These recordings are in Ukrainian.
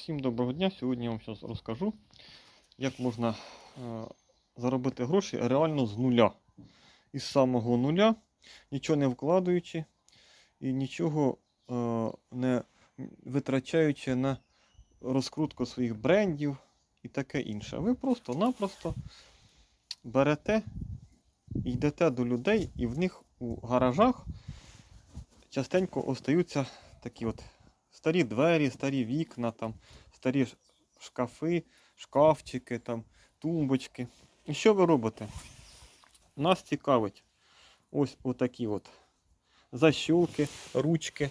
Всім доброго дня. Сьогодні я вам зараз розкажу, як можна е, заробити гроші реально з нуля. Із самого нуля, нічого не вкладаючи і нічого е, не витрачаючи на розкрутку своїх брендів і таке інше. Ви просто-напросто берете йдете до людей, і в них у гаражах частенько остаються такі от старі двері, старі вікна, там, старі шкафи, шкафчики, там, тумбочки. І що ви робите? Нас цікавить ось отакі от защолки, ручки.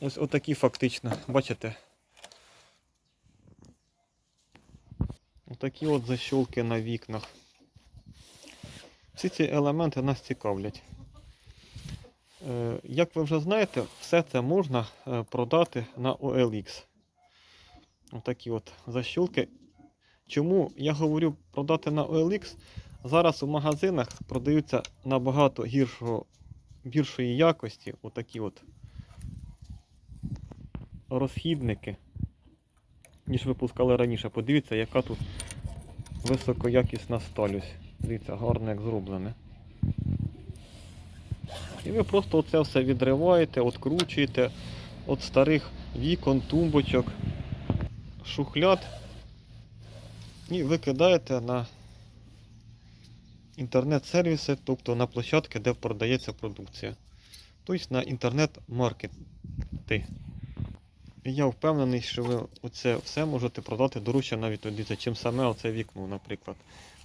Ось отакі фактично, бачите? Отакі от защолки на вікнах. Всі ці елементи нас цікавлять. Е, Як ви вже знаєте, все це можна е, продати на OLX. Отакі от защілки. Чому я говорю продати на OLX? Зараз у магазинах продаються набагато гіршого, гіршої якості отакі от розхідники, ніж випускали раніше. Подивіться, яка тут високоякісна сталь. ось. Дивіться, гарно як зроблене. І ви просто оце все відриваєте, откручуєте від старих вікон, тумбочок, шухляд і викидаєте на інтернет-сервіси, тобто на площадки, де продається продукція. Тобто на інтернет-маркети. І я впевнений, що ви оце все можете продати дорожче навіть тоді, чим саме оце вікно, наприклад.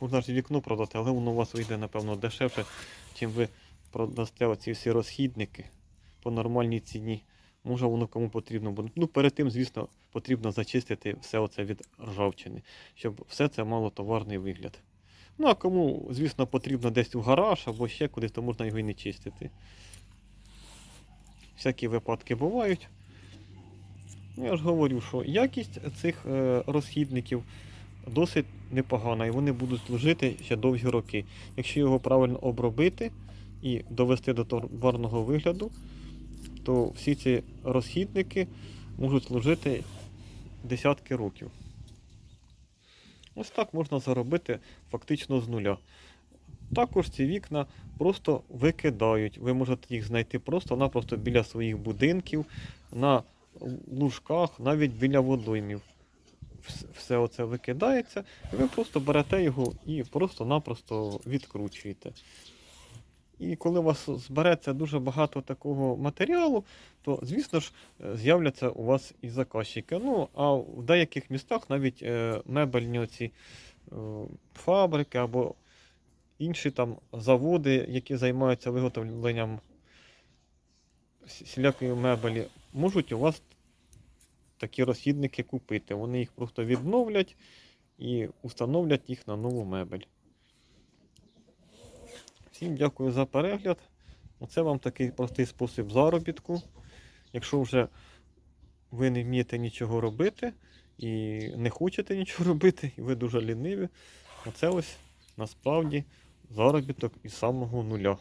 Можна ж вікно продати, але воно у вас вийде, напевно, дешевше, чим ви продасте оці всі розхідники по нормальній ціні. Може воно кому потрібно буде. Ну, перед тим, звісно, потрібно зачистити все оце від ржавчини, щоб все це мало товарний вигляд. Ну, а кому, звісно, потрібно десь у гараж або ще кудись, то можна його і не чистити. Всякі випадки бувають. Ну, я ж говорю, що якість цих е, розхідників досить непогана, і вони будуть служити ще довгі роки. Якщо його правильно обробити і довести до товарного вигляду, то всі ці розхідники можуть служити десятки років. Ось так можна заробити фактично з нуля. Також ці вікна просто викидають. Ви можете їх знайти просто-напросто біля своїх будинків, на лужках, навіть біля водоймів. Все оце викидається, і ви просто берете його і просто-напросто відкручуєте. І коли у вас збереться дуже багато такого матеріалу, то, звісно ж, е, з'являться у вас і заказчики. Ну, а в деяких містах навіть е, мебельні оці е, фабрики або інші там заводи, які займаються виготовленням всі- всілякої мебелі, можуть у вас такі розхідники купити. Вони їх просто відновлять і установлять їх на нову мебель. Всім дякую за перегляд. Оце вам такий простий спосіб заробітку. Якщо вже ви не вмієте нічого робити і не хочете нічого робити, і ви дуже ліниві, оце ось насправді заробіток із самого нуля.